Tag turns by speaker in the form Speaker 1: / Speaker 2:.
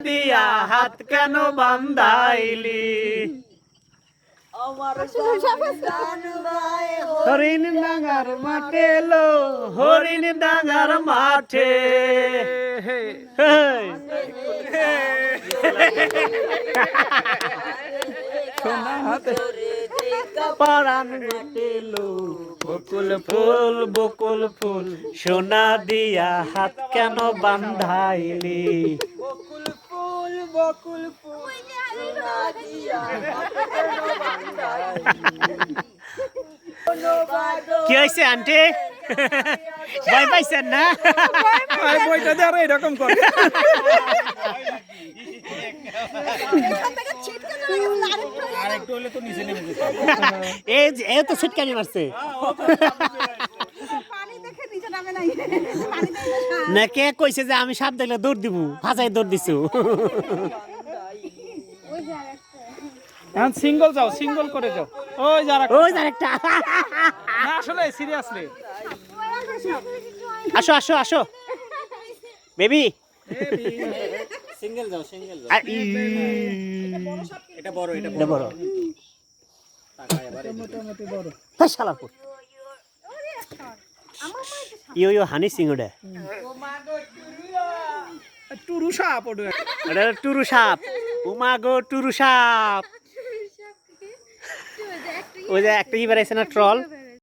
Speaker 1: দিয়া হাত কেন বান্ধাইলি? হরিণ ডাঙ্গার মাঠে লো হরিণ ডাঙ্গার মাঠে। পরাণ মেটেলো বকুল ফুল বকুল ফুল। সোনা দিয়া হাত কেন বান্ধাইলি?
Speaker 2: বকুল ফুল
Speaker 1: কি হয়েছে আন্টি? ভয় পাইছেন না?
Speaker 3: বইটা দিয়ে আরও এরকম করে।
Speaker 1: এই এ তো ছিটকানি মারছে। না কে কইছে যে আমি সাপ দেখলে দৌড় দিব? ভাজাই দৌড় দিছু।
Speaker 3: এখন সিঙ্গল যাও সিঙ্গল করে যাও। ওই যারা
Speaker 1: ওই যে একটা
Speaker 3: না আসলে সিরিয়াসলি
Speaker 1: আসো আসো আসো। বেবি
Speaker 4: সিঙ্গেল যাও সিঙ্গেল যাও। এটা বড় এটা
Speaker 1: এটা বড়।
Speaker 3: মোটামুটি বড়।
Speaker 1: ইয়ো ইয়ো হানি সিং ওটা
Speaker 3: টুরু সাপ ওটা
Speaker 1: ওটা টুরু সাপ উমা গো টুরু সাপ ওই যে একটা কি বেড়াইছে না ট্রল